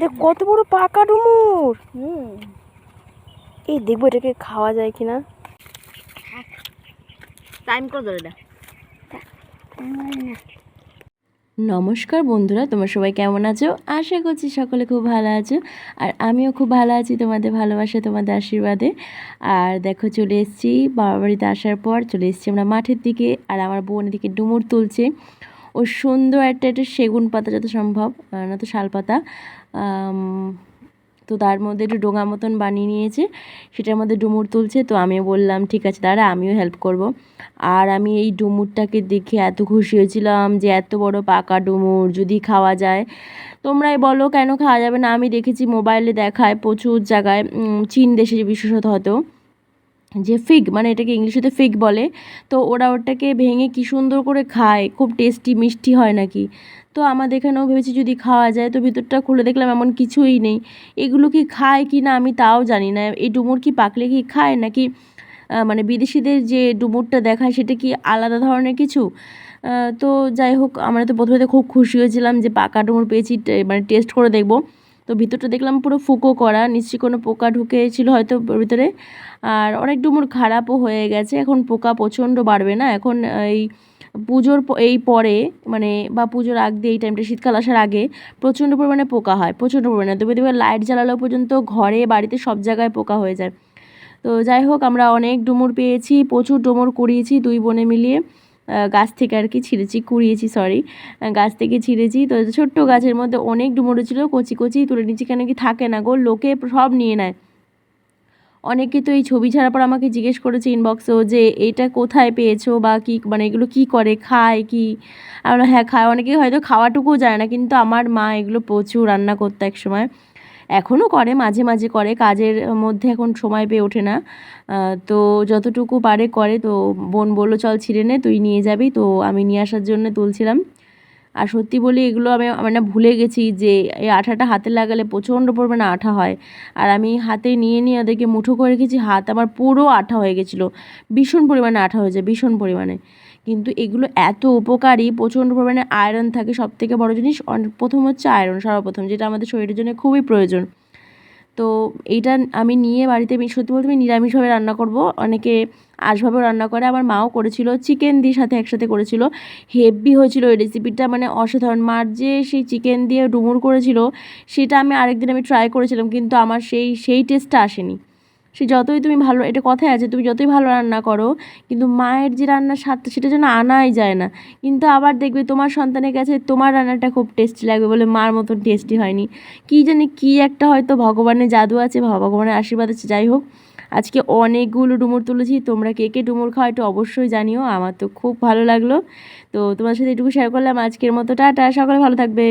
দেখ কত বড় পাকা ডুমুর? এই দেখব এটাকে খাওয়া যায় কিনা। টাইম করে ধরে এটা? নমস্কার বন্ধুরা তোমরা সবাই কেমন আছো? আশা করছি সকলে খুব ভালো আছো আর আমিও খুব ভালো আছি তোমাদের ভালোবাসা তোমাদের আশীর্বাদে। আর দেখো চলে এসেছি বাবা বাড়িতে আসার পর চলে এসেছি আমরা মাঠের দিকে আর আমার বোন এদিকে ডুমুর তুলছে। ও সুন্দর একটা একটা সেগুন পাতা যত সম্ভব না তো শাল পাতা তো তার মধ্যে একটু ডোঙা মতন বানিয়ে নিয়েছে। সেটার মধ্যে ডুমুর তুলছে। তো আমিও বললাম, ঠিক আছে দাঁড়া, আমিও হেল্প করব। আর আমি এই ডুমুরটাকে দেখে এত খুশি হয়েছিলাম যে এত বড় পাকা ডুমুর, যদি খাওয়া যায়। তোমরাই বলো কেন খাওয়া যাবে না? আমি দেখেছি মোবাইলে দেখায় প্রচুর জায়গায় চীন দেশে বিশেষত হয়তো যে ফিগ মানে এটাকে ইংলিশেতে ফিগ বলে, তো ওরা ওটাকে ভেঙে কি সুন্দর করে খায়, খুব টেস্টি মিষ্টি হয় নাকি? তো আমাদের এখানেও ভেবেছি যদি খাওয়া যায়, তো ভিতরটা খুলে দেখলাম এমন কিছুই নেই। এগুলো কি খায় কি না আমি তাও জানি না। এই ডুমুর কি পাকলে কি খায় নাকি মানে বিদেশিদের যে ডুমুরটা দেখায় সেটা কি আলাদা ধরনের কিছু? তো যাই হোক, আমরা তো প্রথমে তো খুব খুশি হয়েছিলাম যে পাকা ডুমুর পেয়েছি মানে টেস্ট করে দেখব। তো ভিতরটা দেখলাম পুরো ফুকো করা, নিশ্চয়ই কোনো পোকা ঢুকেছিল হয়তো ভিতরে। আর অনেক ডুমুর খারাপও হয়ে গেছে, এখন পোকা প্রচণ্ড বাড়বে না। এখন এই পুজোর এই পরে মানে বা পুজোর আগ দিয়ে এই টাইমটা শীতকাল আসার আগে প্রচণ্ড পরিমাণে পোকা হয়, প্রচণ্ড পরিমাণে। তবে দেখবে লাইট জ্বালালেও পর্যন্ত ঘরে, বাড়িতে সব জায়গায় পোকা হয়ে যায়। তো যাই হোক, আমরা অনেক ডুমুর পেয়েছি, প্রচুর ডুমুর কুড়িয়েছি দুই বোনে মিলিয়ে। গাছ থেকে আর কি ছিঁড়েছি কুড়িয়েছি সরি গাছ থেকে ছিঁড়েছি। তো ছোট্ট গাছের মধ্যে অনেক ডুমুর ছিল কচি কচি তুলে নিচে কেন কি থাকে না গো লোকে সব নিয়ে নেয়। অনেকে তো এই ছবি ছাড়ার পর আমাকে জিজ্ঞেস করেছে ইনবক্সেও যে এটা কোথায় পেয়েছ বা কি মানে এগুলো কি করে খায় কি? আমি বললাম, হ্যাঁ খায়। অনেকে হয়তো খাওয়াটুকুও জানে না কিন্তু আমার মা এগুলো প্রচুর রান্না করতো এক সময় এখনও করে, মাঝে মাঝে করে। কাজের মধ্যে এখন সময় পেয়ে ওঠে না। তো যতটুকু পারে করে। তো বোন বলল, চল ছিঁড়ে নে, তুই নিয়ে যাবি। তো আমি নিয়ে আসার জন্য তুলছিলাম। আর সত্যি বলি এগুলো আমি মানে ভুলে গেছি যে এই আঠাটা হাতে লাগালে প্রচণ্ড পরিমাণে আঠা হয়। আর আমি হাতে নিয়ে নিয়ে ওদেরকে মুঠো করে রেখেছি, হাত আমার পুরো আঠা হয়ে গেছিল। ভীষণ পরিমাণে আঠা হয়ে যায় ভীষণ পরিমাণে। কিন্তু এগুলো এত উপকারী, প্রচণ্ড পরিমাণে আয়রন থাকে সব থেকে বড়ো জিনিস প্রথম হচ্ছে আয়রন সর্বপ্রথম, যেটা আমাদের শরীরের জন্য খুবই প্রয়োজন। তো এইটা আমি নিয়ে বাড়িতে সত্যি বলতে আমি নিরামিষভাবে রান্না করব। অনেকে আশভাবেও রান্না করে আমার মাও করেছিল চিকেন দিয়ে সাথে একসাথে করেছিল। হেভি হয়েছিল ওই রেসিপিটা মানে অসাধারণ। মার যে সেই চিকেন দিয়ে ডুমুর করেছিল, সেটা আমি আরেকদিন আমি ট্রাই করেছিলাম, কিন্তু আমার সেই সেই টেস্টটা আসেনি। সে যতই তুমি ভালো, এটা কথাই আছে, তুমি যতই ভালো রান্না করো, কিন্তু মায়ের যে রান্নার স্বাদটা সেটা যেন আনাই যায় না। কিন্তু আবার দেখবে তোমার সন্তানের কাছে তোমার রান্নাটা খুব টেস্টি লাগবে বলে মার মতন টেস্টি হয়নি। কী জানি কী একটা হয়তো ভগবানের জাদু আছে ভগবানের আশীর্বাদ আছে, যাই হোক। আজকে অনেকগুলো ডুমুর তুলেছি, তোমরা কে কে ডুমুর খাও একটু অবশ্যই জানিও, আমার তো খুব ভালো লাগল। তো তোমার সাথে এটুকু শেয়ার করলাম, আজকের মতো টাটা, সকলে ভালো থাকবে।